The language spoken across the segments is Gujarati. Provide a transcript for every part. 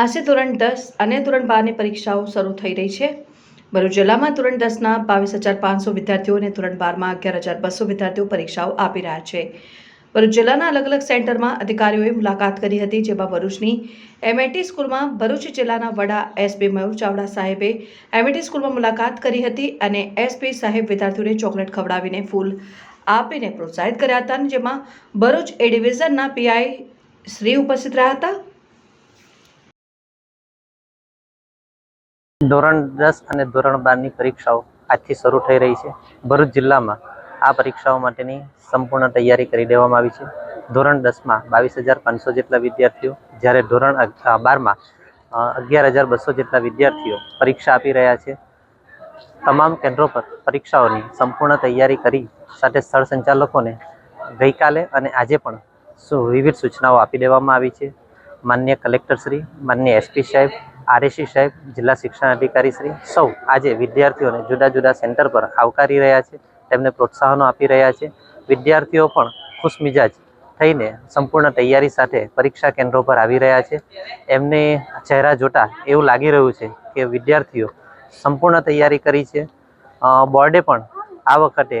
આજે ધોરણ દસ અને ધોરણ બારની પરીક્ષાઓ શરૂ થઈ રહી છે. ભરૂચ જિલ્લામાં ધોરણ દસના બાવીસ હજાર પાંચસો વિદ્યાર્થીઓ અને ધોરણ બારમાં અગિયાર હજાર બસો વિદ્યાર્થીઓ પરીક્ષાઓ આપી રહ્યા છે. ભરૂચ જિલ્લાના અલગ અલગ સેન્ટરમાં અધિકારીઓએ મુલાકાત કરી હતી, જેમાં ભરૂચની એમએટી સ્કૂલમાં ભરૂચ જિલ્લાના વડા એસબી મયુર ચાવડા સાહેબે એમએટી સ્કૂલમાં મુલાકાત કરી હતી અને એસપી સાહેબ વિદ્યાર્થીઓને ચોકલેટ ખવડાવીને ફૂલ આપીને પ્રોત્સાહિત કર્યા હતા અને જેમાં ભરૂચ એ ડિવિઝનના પીઆઈ શ્રી ઉપસ્થિત રહ્યા હતા. ધોરણ દસ અને ધોરણ બારની પરીક્ષાઓ આજથી શરૂ થઈ રહી છે. ભરૂચ જિલ્લામાં આ પરીક્ષાઓ માટેની સંપૂર્ણ તૈયારી કરી દેવામાં આવી છે. ધોરણ દસમાં બાવીસ હજાર પાંચસો જેટલા વિદ્યાર્થીઓ, જ્યારે ધોરણ બારમાં અગિયાર હજાર બસો જેટલા વિદ્યાર્થીઓ પરીક્ષા આપી રહ્યા છે. તમામ કેન્દ્રો પર પરીક્ષાઓની સંપૂર્ણ તૈયારી કરી સાથે સ્થળ સંચાલકોને ગઈકાલે અને આજે પણ વિવિધ સૂચનાઓ આપી દેવામાં આવી છે. માન્ય કલેક્ટરશ્રી, માન્ય એસપી સાહેબ આરએસી સાહેબ, જિલ્લા શિક્ષણ અધિકારી શ્રી, સૌ આજે વિદ્યાર્થીઓને જુદા જુદા સેન્ટર પર આવકારી રહ્યા છે, તેમને પ્રોત્સાહનો આપી રહ્યા છે. વિદ્યાર્થીઓ પણ ખુશમિજાજ થઈને સંપૂર્ણ તૈયારી સાથે પરીક્ષા કેન્દ્રો પર આવી રહ્યા છે. એમને ચહેરા જોતા એવું લાગી રહ્યું છે કે વિદ્યાર્થીઓ સંપૂર્ણ તૈયારી કરી છે. બોર્ડે પણ આ વખતે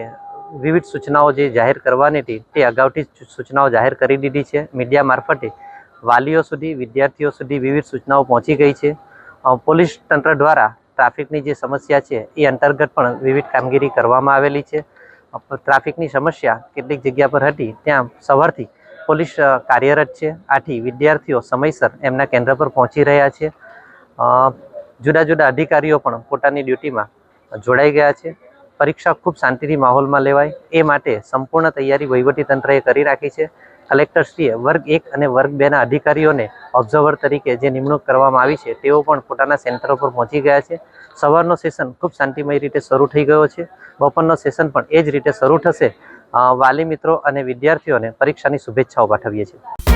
વિવિધ સૂચનાઓ જે જાહેર કરવાની હતી તે અગાઉથી જ સૂચનાઓ જાહેર કરી દીધી છે. મીડિયા મારફતે વાલીઓ સુધી, વિદ્યાર્થીઓ સુધી વિવિધ સૂચનાઓ પહોંચી ગઈ છે. પોલીસ તંત્ર દ્વારા ટ્રાફિકની જે સમસ્યા છે, એ અંતર્ગત પણ વિવિધ કામગીરી કરવામાં આવેલી છે. ટ્રાફિકની સમસ્યા કેટલીક જગ્યા પર હતી, ત્યાં સવારથી પોલીસ કાર્યરત છે. આથી વિદ્યાર્થીઓ સમયસર એમના કેન્દ્ર પર પહોંચી રહ્યા છે. જુદા જુદા અધિકારીઓ પણ પોતાની ડ્યુટીમાં જોડાઈ ગયા છે. પરીક્ષા ખૂબ શાંતિથી માહોલમાં લેવાય, એ માટે સંપૂર્ણ તૈયારી વહીવટી તંત્રએ કરી રાખી છે. કલેક્ટરશ્રીએ વર્ગ એક અને વર્ગ બેના અધિકારીઓને ઓબ્ઝર્વર તરીકે જે નિમણૂક કરવામાં આવી છે, તેઓ પણ પોતાના સેન્ટરો પર પહોંચી ગયા છે. સવારનો સેશન ખૂબ શાંતિમય રીતે શરૂ થઈ ગયો છે. બપોરનો સેશન પણ એ જ રીતે શરૂ થશે. વાલી મિત્રો અને વિદ્યાર્થીઓને પરીક્ષાની શુભેચ્છાઓ પાઠવીએ છીએ.